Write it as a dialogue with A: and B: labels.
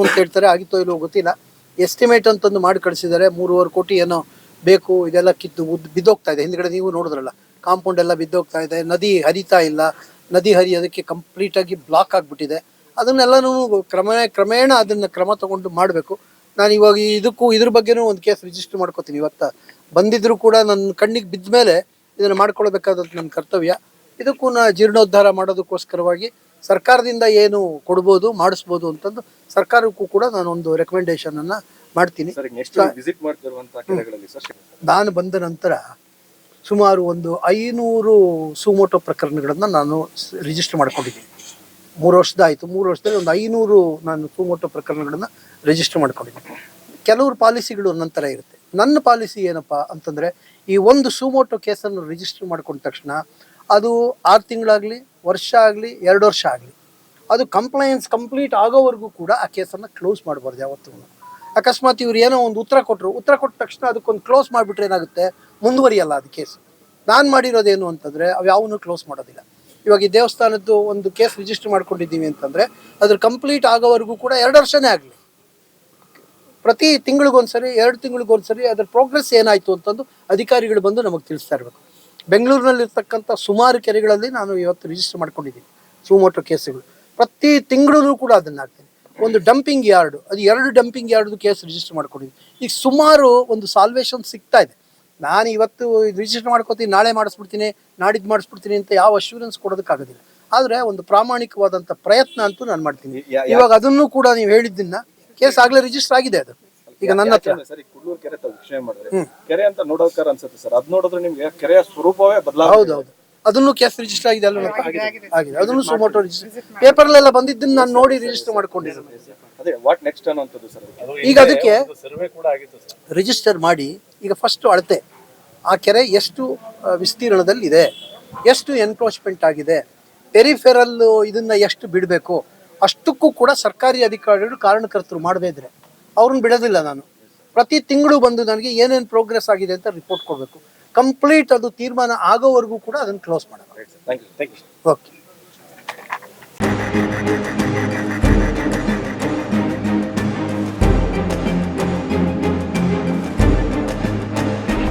A: ಅಂತ ಹೇಳ್ತಾರೆ, ಆಗಿತ್ತೋ ಇಲ್ಲೋ ಗೊತ್ತಿಲ್ಲ. ಎಸ್ಟಿಮೇಟ್ ಅಂತಂದು ಮಾಡಿ ಕಳಿಸಿದ್ದಾರೆ, ಮೂರುವರೆ ಕೋಟಿ ಏನೋ ಬೇಕು, ಇದೆಲ್ಲ ಕಿತ್ತು ಉದ್, ಬಿದ್ದೋಗ್ತಾ ಇದೆ. ಹಿಂದ್ಗಡೆ ನೀವು ನೋಡಿದ್ರಲ್ಲ, ಕಾಂಪೌಂಡ್ ಎಲ್ಲ ಬಿದ್ದೋಗ್ತಾ ಇದೆ, ನದಿ ಹರಿತಾ ಇಲ್ಲ, ನದಿ ಹರಿಯೋದಕ್ಕೆ ಕಂಪ್ಲೀಟ್ ಆಗಿ ಬ್ಲಾಕ್ ಆಗಿಬಿಟ್ಟಿದೆ. ಅದನ್ನೆಲ್ಲನೂ ಕ್ರಮ, ಕ್ರಮೇಣ ಅದನ್ನ ಕ್ರಮ ತಗೊಂಡು ಮಾಡಬೇಕು. ನಾನು ಇವಾಗ ಇದಕ್ಕೂ, ಇದ್ರ ಬಗ್ಗೆನೂ ಒಂದು ಕೇಸ್ ರಿಜಿಸ್ಟರ್ ಮಾಡ್ಕೋತೀನಿ. ಇವತ್ತ ಬಂದಿದ್ರು ಕೂಡ ನನ್ನ ಕಣ್ಣಿಗೆ ಬಿದ್ದ ಮೇಲೆ ಇದನ್ನು ಮಾಡ್ಕೊಳ್ಬೇಕಾದ ನನ್ನ ಕರ್ತವ್ಯ. ಇದಕ್ಕೂ ನಾ ಜೀರ್ಣೋದ್ಧಾರ ಮಾಡೋದಕ್ಕೋಸ್ಕರವಾಗಿ ಸರ್ಕಾರದಿಂದ ಏನು ಕೊಡ್ಬೋದು ಮಾಡಿಸ್ಬೋದು ಅಂತಂದು ಸರ್ಕಾರಕ್ಕೂ ಕೂಡ ನಾನು ಒಂದು ರೆಕಮೆಂಡೇಶನ್ ಅನ್ನ ಮಾಡ್ತೀನಿ. ನಾನು ಬಂದ ನಂತರ ಸುಮಾರು ಒಂದು ಐನೂರು ಸುಮೋಟೋ ಪ್ರಕರಣಗಳನ್ನು ನಾನು ರಿಜಿಸ್ಟರ್ ಮಾಡ್ಕೊಂಡಿದ್ದೀನಿ. ಮೂರು ವರ್ಷದ ಆಯಿತು ಮೂರು ವರ್ಷದಲ್ಲಿ ಒಂದು ಐನೂರು ನಾನು ಸುಮೋಟೋ ಪ್ರಕರಣಗಳನ್ನು ರಿಜಿಸ್ಟರ್ ಮಾಡ್ಕೊಂಡಿದ್ದೀನಿ. ಕೆಲವರು ಪಾಲಿಸಿಗಳು ನಂತರ ಇರುತ್ತೆ. ನನ್ನ ಪಾಲಿಸಿ ಏನಪ್ಪ ಅಂತಂದರೆ ಈ ಒಂದು ಸುಮೋಟೋ ಕೇಸನ್ನು ರಿಜಿಸ್ಟರ್ ಮಾಡ್ಕೊಂಡ ತಕ್ಷಣ ಅದು ಆರು ತಿಂಗಳಾಗಲಿ ವರ್ಷ ಆಗಲಿ, ಎರಡು ವರ್ಷ ಆಗಲಿ. ಅದು ಕಂಪ್ಲೈನ್ಸ್ ಕಂಪ್ಲೀಟ್ ಆಗೋವರೆಗೂ ಕೂಡ ಆ ಕೇಸನ್ನು ಕ್ಲೋಸ್ ಮಾಡಬಾರ್ದು ಯಾವತ್ತೂ. ಅಕಸ್ಮಾತ್ ಇವ್ರು ಏನೋ ಒಂದು ಉತ್ತರ ಕೊಟ್ಟರು ಉತ್ತರ ಕೊಟ್ಟ ತಕ್ಷಣ ಅದಕ್ಕೊಂದು ಕ್ಲೋಸ್ ಮಾಡಿಬಿಟ್ರೆ ಏನಾಗುತ್ತೆ? ಮುಂದುವರಿಯಲ್ಲ ಅದು ಕೇಸ್ ನಾನು ಮಾಡಿರೋದೇನು ಅಂತಂದರೆ, ಅವು ಯಾವನ್ನೂ ಕ್ಲೋಸ್ ಮಾಡೋದಿಲ್ಲ. ಇವಾಗ ಈ ದೇವಸ್ಥಾನದ್ದು ಒಂದು ಕೇಸ್ ರಿಜಿಸ್ಟರ್ ಮಾಡ್ಕೊಂಡಿದ್ದೀವಿ ಅಂತಂದರೆ, ಅದ್ರ ಕಂಪ್ಲೀಟ್ ಆಗೋವರೆಗೂ ಕೂಡ ಎರಡು ವರ್ಷನೇ ಆಗಲಿ. ಪ್ರತಿ ತಿಂಗಳಿಗೊಂದ್ಸರಿ, ಎರಡು ತಿಂಗಳಿಗೊಂದ್ಸರಿ ಅದ್ರ ಪ್ರೋಗ್ರೆಸ್ ಏನಾಯಿತು ಅಂತಂದು ಅಧಿಕಾರಿಗಳು ಬಂದು ನಮಗೆ ತಿಳಿಸ್ತಾ ಇರಬೇಕು. ಬೆಂಗಳೂರಿನಲ್ಲಿರ್ತಕ್ಕಂಥ ಸುಮಾರು ಕೆರೆಗಳಲ್ಲಿ ನಾನು ಇವತ್ತು ರಿಜಿಸ್ಟರ್ ಮಾಡ್ಕೊಂಡಿದ್ದೀನಿ ಸುಮೋಟೋ ಕೇಸುಗಳು. ಪ್ರತಿ ತಿಂಗಳೂ ಕೂಡ ಅದನ್ನು ಹಾಕ್ತೀನಿ ಒಂದು ಡಂಪಿಂಗ್ ಯಾರ್ಡು ಅದು ಎರಡು ಡಂಪಿಂಗ್ ಯಾರ್ಡ್ದು ಕೇಸ್ ರಿಜಿಸ್ಟರ್ ಮಾಡ್ಕೊಂಡಿದ್ದೀನಿ. ಈಗ ಸುಮಾರು ಒಂದು ಸಾಲ್ವೇಷನ್ ಸಿಗ್ತಾ ಇದೆ. ನಾನು ಇವತ್ತು ರಿಜಿಸ್ಟರ್ ಮಾಡ್ಕೋತೀನಿ ನಾಳೆ ಮಾಡಿಸ್ಬಿಡ್ತೀನಿ ನಾಡಿದ್ದು ಮಾಡಿಸ್ಬಿಡ್ತೀನಿ ಅಂತ ಯಾವ ಅಶ್ಯೂರೆನ್ಸ್ ಕೊಡೋದಕ್ಕಾಗೋದಿಲ್ಲ. ಆದರೆ ಒಂದು ಪ್ರಾಮಾಣಿಕವಾದಂಥ ಪ್ರಯತ್ನ ಅಂತೂ ನಾನು ಮಾಡ್ತೀನಿ. ಇವಾಗ ಅದನ್ನು ಕೂಡ ನೀವು ಹೇಳಿದ್ದನ್ನ ಕೇಸ್ ಆಗಲೇ ರಿಜಿಸ್ಟರ್ ಆಗಿದೆ ಅದು. ಈಗ ನನ್ನ ಹತ್ರ.
B: ಸರ್ ಈ ಕುಡ್ಲೂರು ಕೆರೆ ತಾವು ವೀಕ್ಷಣೆ ಮಾಡಿದ್ರೆ ಕೆರೆ ಅಂತ ನೋಡೋಕಾರ ಅನ್ಸುತ್ತೆ ಸರ್. ಅದ್ ನೋಡಿದ್ರೆ ನಿಮ್ಗೆ ಕೆರೆಯ ಸ್ವರೂಪವೇ ಬದಲಾವಣೆ
A: ಹೌದು ಹೌದು. ಅದನ್ನು ಕೇಸ್ ರಿಜಿಸ್ಟರ್ ಆಗಿದೆ ಅಲ್ಲ ಆಗಿದೆ ಅದನ್ನು ಸುಮೋಟೋ ರಿಜಿಸ್ಟರ್ ಪೇಪರ್ಲೆಲ್ಲ ಬಂದಿದ್ದನ್ನ ನಾನು ನೋಡಿ ರಿಜಿಸ್ಟರ್ ಮಾಡ್ಕೊಂಡಿದ್ದೀನಿ
B: ಅದೇ ವಾಟ್ ನೆಕ್ಸ್ಟ್ ಅನ್ನುವಂಥದ್ದು ಸರ್
A: ಈಗ ಅದಕ್ಕೆ
C: ಸರ್ವೆ ಕೂಡ ಆಗಿತ್ತು ಸರ್.
A: ರಿಜಿಸ್ಟರ್ ಮಾಡಿ ಈಗ ಫಸ್ಟ್ ಅಳತೆ. ಆ ಕೆರೆ ಎಷ್ಟು ವಿಸ್ತೀರ್ಣದಲ್ಲಿ ಇದೆ ಎಷ್ಟು ಎನ್ಕ್ರೋಚ್ಮೆಂಟ್ ಆಗಿದೆ? ಪೆರಿಫೆರಲ್ ಇದನ್ನ ಎಷ್ಟು ಬಿಡಬೇಕು? ಅಷ್ಟಕ್ಕೂ ಕೂಡ ಸರ್ಕಾರಿ ಅಧಿಕಾರಿಗಳು ಕಾರಣಕರ್ತರು ಮಾಡದೇ ಇದ್ರೆ. ಅವ್ರನ್ನ ಬಿಡೋದಿಲ್ಲ ನಾನು. ಪ್ರತಿ ತಿಂಗಳು ಬಂದು ನನಗೆ ಏನೇನು ಪ್ರೋಗ್ರೆಸ್ ಆಗಿದೆ ಅಂತ ರಿಪೋರ್ಟ್ ಕೊಡಬೇಕು. ಕಂಪ್ಲೀಟ್ ಅದು ತೀರ್ಮಾನ ಆಗೋವರೆಗೂ ಕೂಡ ಅದನ್ನು ಕ್ಲೋಸ್ ಮಾಡೋಣ. ಓಕೆ